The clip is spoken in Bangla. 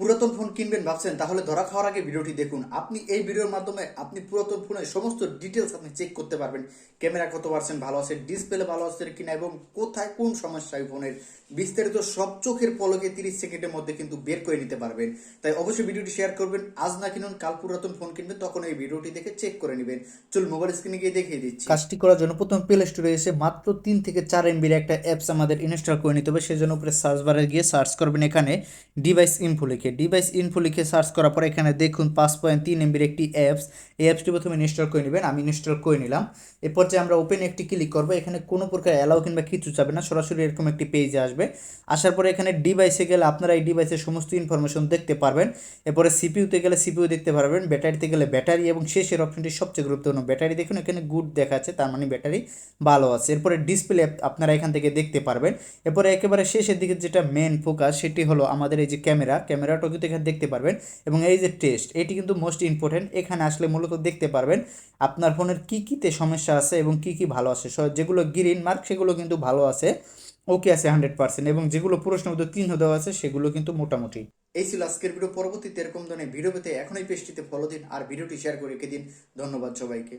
পুরাতন ফোন কিনবেন ভাবছেন, তাহলে ধরা খাওয়ার আগে ভিডিওটি দেখুন। আপনি এই ভিডিওর মাধ্যমে আপনি পুরাতন ফোনের সমস্ত ডিটেলস আপনি চেক করতে পারবেন। ক্যামেরা কত পার্সেন্ট ভালো আছে ডিসপ্লে ভালো আছে কিনা এবং কোথায় কোন সমস্যা ফোনের? বিস্তারিত সব চোখের পলকে তিরিশ সেকেন্ডের মধ্যে কিন্তু বের করে নিতে পারবেন। তাই অবশ্যই ভিডিওটি শেয়ার করবেন। আজ না কিনুন, কাল পুরাতন ফোন কিনবেন, তখন এই ভিডিওটি দেখে চেক করে নেবেন। চল মোবাইল স্ক্রিনে গিয়ে দেখিয়ে দিচ্ছি। কাজটি করার জন্য প্রথম প্লে স্টোরে এসে মাত্র তিন থেকে চার এমবির একটা অ্যাপস আমাদের ইনস্টল করে নিতে হবে। সেজন্য উপরে সার্চ বারে গিয়ে সার্চ করবেন এখানে ডিভাইস ইনফো লিখে। ডিভাইস ইনফো লিখে সার্চ করার পর এখানে দেখুন পাঁচ পয়েন্ট তিন এমবির একটি অ্যাপস এই অ্যাপসটি প্রথমে ইনস্টল করে নেবেন, আমি ইনস্টল করে নিলাম। এরপর যে আমরা ওপেন একটি ক্লিক করব, এখানে কোনো প্রকার অ্যালাউ কিংবা কিছু চাবে না, সরাসরি এরকম একটি পেজে আসবে। আসার পরে এখানে ডিভাইসে গেলে আপনারা এই ডিভাইসের সমস্ত ইনফরমেশন দেখতে পারবেন। এরপরে সিপিউতে গেলে সিপিইউ দেখতে পারবেন ব্যাটারিতে গেলে ব্যাটারি এবং শেষের অপশনটি সবচেয়ে গুরুত্বপূর্ণ। ব্যাটারি দেখুন, এখানে গুড দেখাচ্ছে, তার মানে ব্যাটারি ভালো আছে। এরপরে ডিসপ্লে আপনারা এখান থেকে দেখতে পারবেন। এরপরে একেবারে শেষের দিকে যেটা মেন ফোকাস সেটি হলো আমাদের এই যে ক্যামেরা ক্যামেরাটাও কিন্তু এখানে দেখতে পারবেন। এবং এই যে টেস্ট এটি কিন্তু মোস্ট ইম্পর্টেন্ট এখানে আসলে মূলত দেখতে পারবেন আপনার ফোনের কী কীতে সমস্যা আছে এবং কী কী ভালো আছে। যেগুলো গ্রিন মার্ক সেগুলো কিন্তু ভালো আছে ওকে আছে হান্ড্রেড পার্সেন্ট এবং যেগুলো প্রশ্ন চিহ্ন দেওয়া আছে, সেগুলো কিন্তু মোটামুটি। এই ছিল আজকের ভিডিও পরবর্তীতে এরকম ধরনের ভিডিও পেতে এখনই পেজটিতে ফলো দিন, আর ভিডিওটি শেয়ার করে রেখে দিন। ধন্যবাদ সবাইকে।